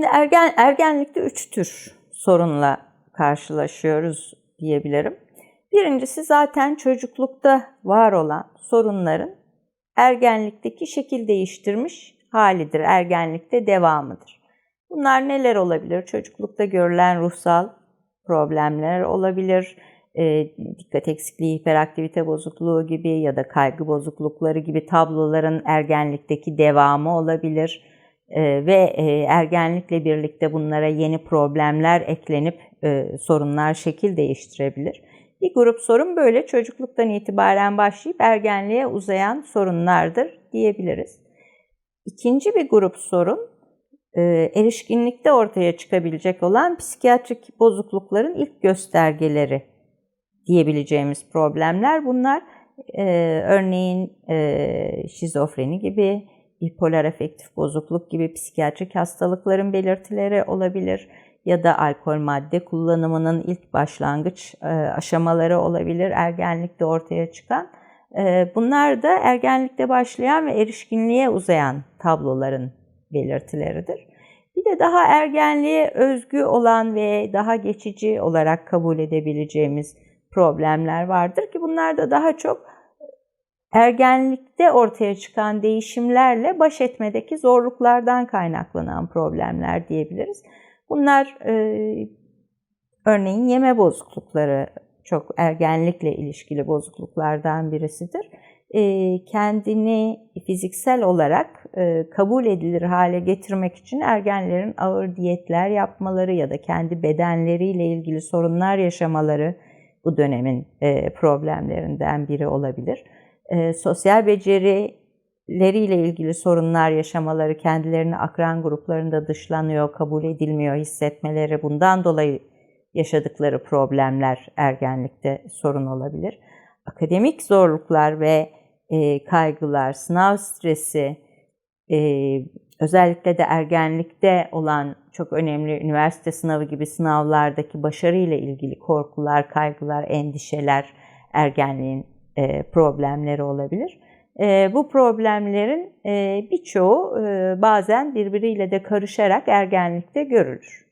ergen ergenlikte üç tür sorunla karşılaşıyoruz diyebilirim. Birincisi zaten çocuklukta var olan sorunların ergenlikteki şekil değiştirmiş halidir, ergenlikte devamıdır. Bunlar neler olabilir? Çocuklukta görülen ruhsal problemler olabilir, e, dikkat eksikliği, hiperaktivite bozukluğu gibi ya da kaygı bozuklukları gibi tabloların ergenlikteki devamı olabilir ve e, ergenlikle birlikte bunlara yeni problemler eklenip e, sorunlar şekil değiştirebilir. Bir grup sorun böyle çocukluktan itibaren başlayıp ergenliğe uzayan sorunlardır diyebiliriz. İkinci bir grup sorun e, erişkinlikte ortaya çıkabilecek olan psikiyatrik bozuklukların ilk göstergeleri diyebileceğimiz problemler bunlar. Örneğin şizofreni gibi, bipolar afektif bozukluk gibi psikiyatrik hastalıkların belirtileri olabilir ya da alkol madde kullanımının ilk başlangıç e, aşamaları olabilir ergenlikte ortaya çıkan. E, bunlar da ergenlikte başlayan ve erişkinliğe uzayan tabloların belirtileridir. Bir de daha ergenliğe özgü olan ve daha geçici olarak kabul edebileceğimiz problemler vardır ki bunlar da daha çok ergenlikte ortaya çıkan değişimlerle baş etmedeki zorluklardan kaynaklanan problemler diyebiliriz. Bunlar e, örneğin yeme bozuklukları çok ergenlikle ilişkili bozukluklardan birisidir. E, kendini fiziksel olarak e, kabul edilir hale getirmek için ergenlerin ağır diyetler yapmaları ya da kendi bedenleriyle ilgili sorunlar yaşamaları bu dönemin e, problemlerinden biri olabilir. E, sosyal becerileriyle ilgili sorunlar yaşamaları, kendilerini akran gruplarında dışlanıyor, kabul edilmiyor hissetmeleri, bundan dolayı yaşadıkları problemler ergenlikte sorun olabilir. Akademik zorluklar ve e, kaygılar, sınav stresi, e, özellikle de ergenlikte olan çok önemli üniversite sınavı gibi sınavlardaki başarıyla ilgili korkular, kaygılar, endişeler ergenliğin e, problemleri olabilir. E, bu problemlerin e, birçoğu e, bazen birbiriyle de karışarak ergenlikte görülür.